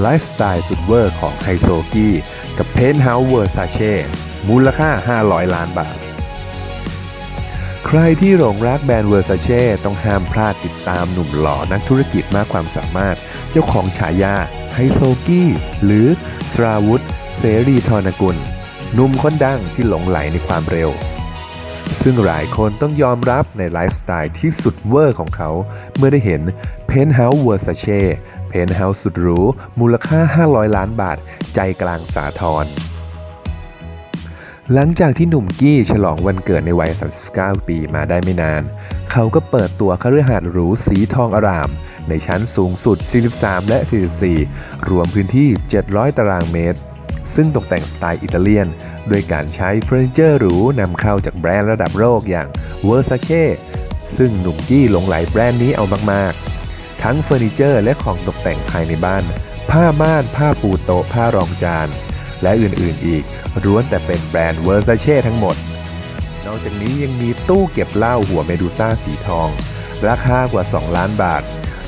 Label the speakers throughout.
Speaker 1: ไลฟ์สไตล์สุดเวอร์ของไฮโซกี้กับเพนท์เฮาส์เวอร์ซาเช่มูลค่า 500 ล้านบาท ใครที่หลงรักแบรนด์เวอร์ซาเช่ต้องห้ามพลาดติดตามหนุ่มหล่อนักธุรกิจมากความสามารถ เจ้าของฉายาไฮโซกี้หรือสราวุธเสรีธรกุลหนุ่มคนดังที่หลงไหลในความเร็ว ซึ่งหลายคนต้องยอมรับในไลฟ์สไตล์ที่สุดเวอร์ของเขา เมื่อได้เห็นเพนท์เฮาส์เวอร์ซาเช่ เพนท์เฮาส์สุดหรู มูลค่า 500 ล้านบาท ใจกลางสาทรหลังจากที่หนุ่มกี้ฉลองวันเกิดในวัย 39 ปีมาได้ไม่นาน เขาก็เปิดตัวคฤหาสน์หรูสีทองอาราม ในชั้นสูงสุด 43 และ 44 รวมพื้นที่ 700 ตารางเมตร ซึ่งตกแต่งสไตล์อิตาเลียน โดยการใช้เฟอร์นิเจอร์หรูนำเข้าจากแบรนด์ระดับโลกอย่าง Versace ซึ่งหนุ่มกี้หลงไหลแบรนด์นี้เอามากๆ ทั้งเฟอร์นิเจอร์และของตกแต่งภายในบ้าน ผ้าม่าน ผ้าปูโต๊ะ ผ้ารองจาน และอื่นๆอีกล้วนแต่เป็นแบรนด์ Versace ทั้งหมด นอกจากนี้ยังมีตู้เก็บเหล้าหัวเมดูซ่าสีทอง ราคากว่า 2 ล้านบาท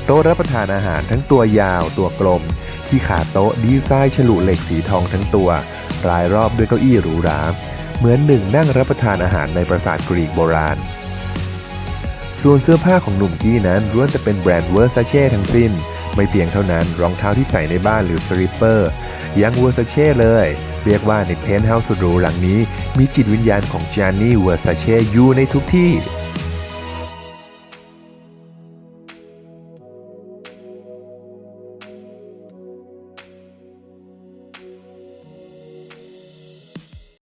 Speaker 1: โต๊ะรับประทานอาหารทั้งตัวยาว ตัวกลม ที่ขาโต๊ะดีไซน์ฉลุเหล็กสีทองทั้งตัว รายรอบด้วยเก้าอี้หรูหรา เหมือนหนึ่งนั่งรับประทานอาหารในปราสาทกรีกโบราณ ส่วนเสื้อผ้าของหนุ่มกี้นั้นล้วนจะเป็นแบรนด์เวอร์ซาเช่ทั้งสิ้น ไม่เพียงเท่านั้นรองเท้าที่ใส่ในบ้านหรือสลิปเปอร์ยังเวอร์ซาเช่เลย เรียกว่าในเพนท์เฮาส์สุดหรูหลังนี้ มีจิตวิญญาณของจานนี่เวอร์ซาเช่อยู่ในทุกที่